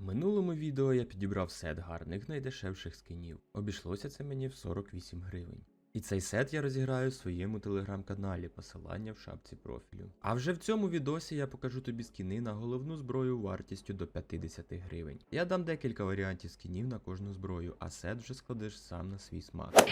Минулому відео я підібрав сет гарних найдешевших скинів. Обійшлося це мені в 48 гривень. І цей сет я розіграю в своєму телеграм-каналі, посилання в шапці профілю. А вже в цьому відосі я покажу тобі скіни на головну зброю вартістю до 50 гривень. Я дам декілька варіантів скінів на кожну зброю, а сет вже складеш сам на свій смак.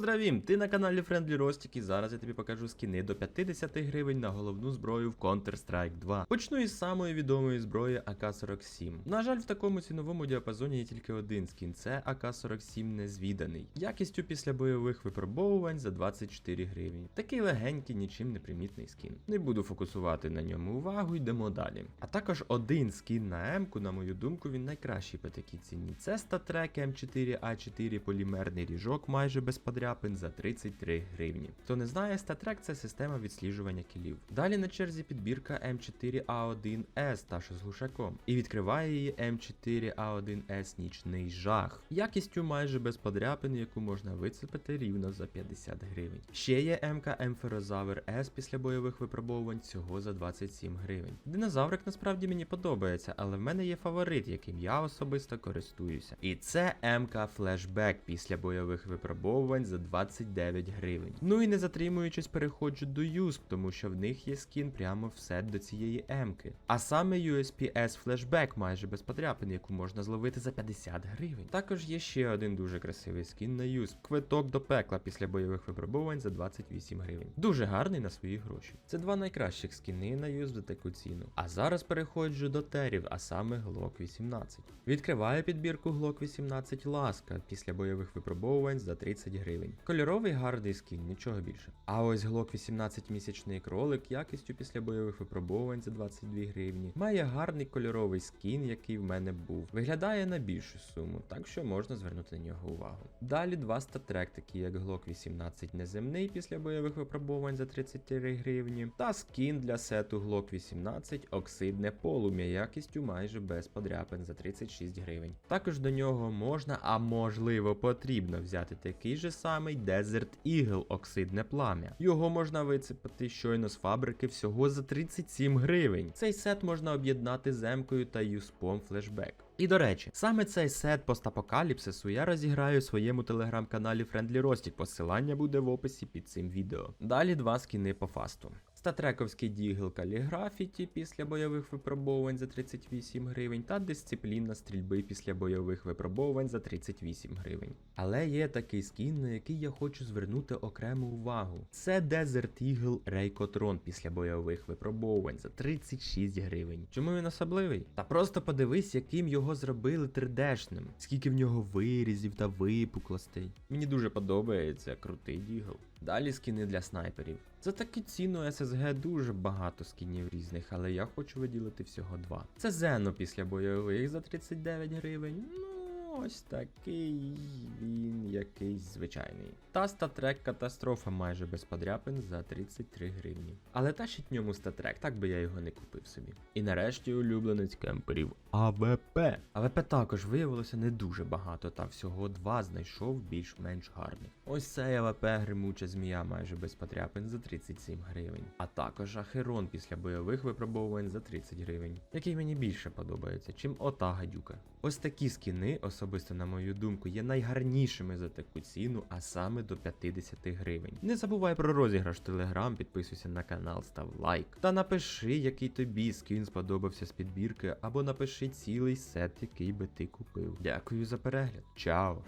Йоу, здравім! Ти на каналі Friendly Rostic і зараз я тобі покажу скіни до 50 гривень на головну зброю в Counter-Strike 2. Почну із самої відомої зброї АК-47. На жаль, в такому ціновому діапазоні є тільки один скін, це АК-47 незвіданий. Якістю після бойових випробовувань за 24 гривні. Такий легенький, нічим не примітний скін. Не буду фокусувати на ньому увагу, йдемо далі. А також один скін на М-ку, на мою думку, він найкращий по такій ціні. Це статрек М4А4 полімерний ріжок майже без подряпин за 33 гривні. Хто не знає, статрек це система відсліджування кілів. Далі на черзі підбірка М4А1С та що з глушаком. І відкриває її М4А1С нічний жах. Якістю майже без подряпин, яку можна вицепити рівно за 50 гривень. Ще є МК Емферозавр С після бойових випробовувань всього за 27 гривень. Динозаврик насправді мені подобається, але в мене є фаворит, яким я особисто користуюся. І це МК Flashback після бойових випробовувань за 29 гривень. Ну і не затримуючись, переходжу до Юсп, тому що в них є скін прямо в сет до цієї М-ки. А саме USPS Flashback майже без подряпин, яку можна зловити за 50 гривень. Також є ще один дуже красивий скін на Юсп. Квиток до пекла після бойових випробувань за 28 гривень. Дуже гарний на свої гроші. Це два найкращих скіни на Юсп за таку ціну. А зараз переходжу до терів, а саме Glock 18. Відкриваю підбірку Glock 18 Ласка після бойових випробовувань за 30 гривень. Кольоровий гарний скін, нічого більше. А ось Glock 18 місячний кролик якістю після бойових випробувань за 22 гривні. Має гарний кольоровий скін, який в мене був. Виглядає на більшу суму, так що можна звернути на нього увагу. Далі два статрек, такі як Glock 18 неземний після бойових випробувань за 33 гривні. Та скін для сету Glock 18 оксидне полум'я якістю майже без подряпин за 36 гривень. Також до нього можна, а можливо потрібно взяти такий же самий Desert Eagle оксидне плам'я. Його можна вицепити щойно з фабрики всього за 37 гривень. Цей сет можна об'єднати з Емкою та юспом флешбек. І до речі, саме цей сет постапокаліпсису я розіграю у своєму телеграм-каналі Friendly Roastic. Посилання буде в описі під цим відео. Далі два скіни по фасту. Статрековський дігл каліграфіті після бойових випробовувань за 38 гривень та дисципліна стрільби після бойових випробовувань за 38 гривень. Але є такий скін, на який я хочу звернути окрему увагу. Це Desert Eagle Рейкотрон після бойових випробовувань за 36 гривень. Чому він особливий? Та просто подивись, яким його зробили 3D-шним, скільки в нього вирізів та випуклостей. Мені дуже подобається крутий дігл. Далі скіни для снайперів. За таку ціну SSG дуже багато скінів різних, але я хочу виділити всього два. Це Зено після бойових за 39 гривень. Ну, ось такий він якийсь звичайний. Та статрек катастрофа майже без подряпин за 33 гривні. Але тащить ньому статрек, так би я його не купив собі. І нарешті улюбленець кемперів АВП. АВП також виявилося не дуже багато, та всього два знайшов більш-менш гарних. Ось цей АВП гримуча змія майже без подряпин за 37 гривень. А також Ахерон після бойових випробовувань за 30 гривень, який мені більше подобається, чим ота гадюка. Ось такі скіни, особисто на мою думку, є найгарнішими за таку ціну, а саме до 50 гривень. Не забувай про розіграш Телеграм, підписуйся на канал, став лайк. Та напиши, який тобі скін сподобався з підбірки, або напиши цілий сет, який би ти купив. Дякую за перегляд. Чао!